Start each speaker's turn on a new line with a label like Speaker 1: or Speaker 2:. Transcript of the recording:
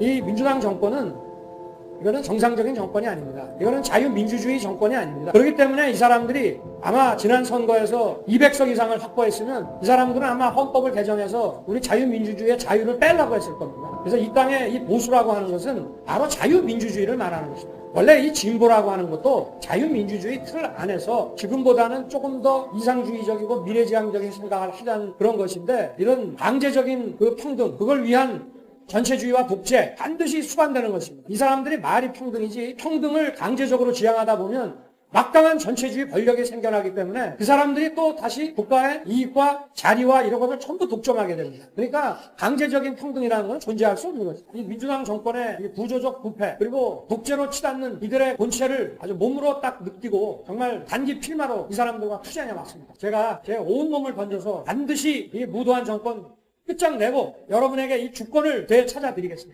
Speaker 1: 이 민주당 정권은 이거는 정상적인 정권이 아닙니다. 이거는 자유민주주의 정권이 아닙니다. 그렇기 때문에 이 사람들이 아마 지난 선거에서 200석 이상을 확보했으면 이 사람들은 아마 헌법을 개정해서 우리 자유민주주의의 자유를 빼려고 했을 겁니다. 그래서 이 땅에 이 보수라고 하는 것은 바로 자유민주주의를 말하는 것입니다. 원래 이 진보라고 하는 것도 자유민주주의 틀 안에서 지금보다는 조금 더 이상주의적이고 미래지향적인 생각을 하자는 그런 것인데 이런 강제적인 그 평등, 그걸 위한 전체주의와 독재 반드시 수반되는 것입니다. 이 사람들이 말이 평등이지 평등을 강제적으로 지향하다 보면 막강한 전체주의 권력이 생겨나기 때문에 그 사람들이 또 다시 국가의 이익과 자리와 이런 것을 전부 독점하게 됩니다. 그러니까 강제적인 평등이라는 건 존재할 수 없는 거죠. 이 민주당 정권의 이 구조적 부패 그리고 독재로 치닫는 이들의 본체를 아주 몸으로 딱 느끼고 정말 단기 필마로 이 사람들과 투쟁해 왔습니다. 제가 제 온 몸을 던져서 반드시 이 무도한 정권 끝장내고 여러분에게 이 주권을 되찾아 드리겠습니다.